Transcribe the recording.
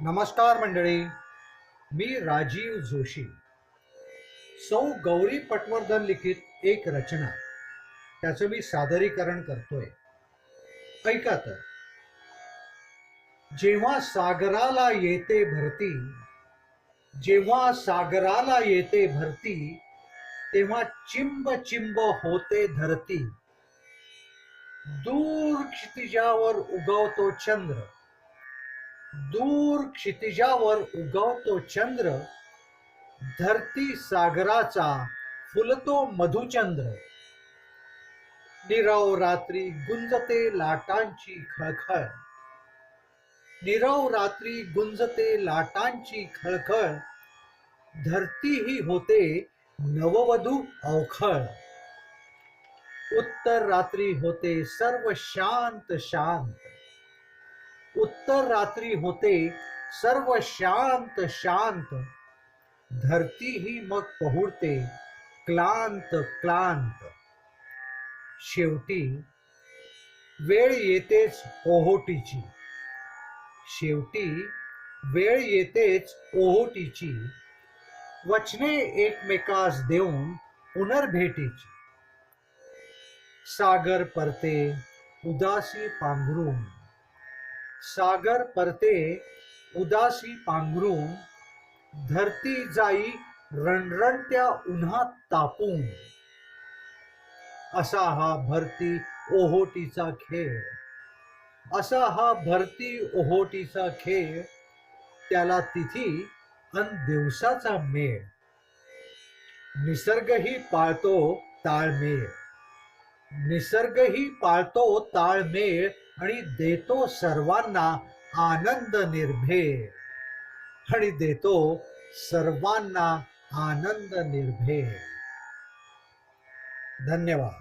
नमस्कार मंडळी मी राजीव जोशी. सौ गौरी पटवर्धन लिखित एक रचना. त्याचं मी सादरीकरण करतोय. ऐका तर. जेव्हा सागराला येते भरती जेव्हा सागराला येते भरती तेव्हा चिंब चिंब होते धरती. दूर क्षितिजावर उगवतो चंद्र. दूर क्षितिजावर उगवतो चंद्र धरती सागराचा फुलतो मधुचंद्र. निरव रात्री गुंजते लाटांची खळखळ. निरव रात्री गुंजते लाटांची खळखळ. धरती ही होते नववधू अवखळ. उत्तर रात्री होते सर्व शांत शांत. उत्तर रात्री होते सर्व शांत शांत. धरती ही मग पहुडते क्लांत क्लांत. शेवटी वेळ येतेच ओहोटीची. शेवटी वेळ येतेच ओहोटीची. वचने एकमेकास देऊन पुनर्भेटीची. सागर परते उदासी पांघरून. सागर परते उदासी पांघरून धरती जाई रणरणत्या उन्हात तापून. असा हा भरती ओहोटीचा खेळ. असा हा भरती ओहोटीचा खेळ त्याला तिथी अन दिवसाचा मेळ. निसर्गही पाळतो ताळमेळ. निसर्गही पाळतो ताळमेळ आणि देतो सर्वांना आनंद निर्भेळ आणि देतो सर्वांना आनंद निर्भेळ धन्यवाद.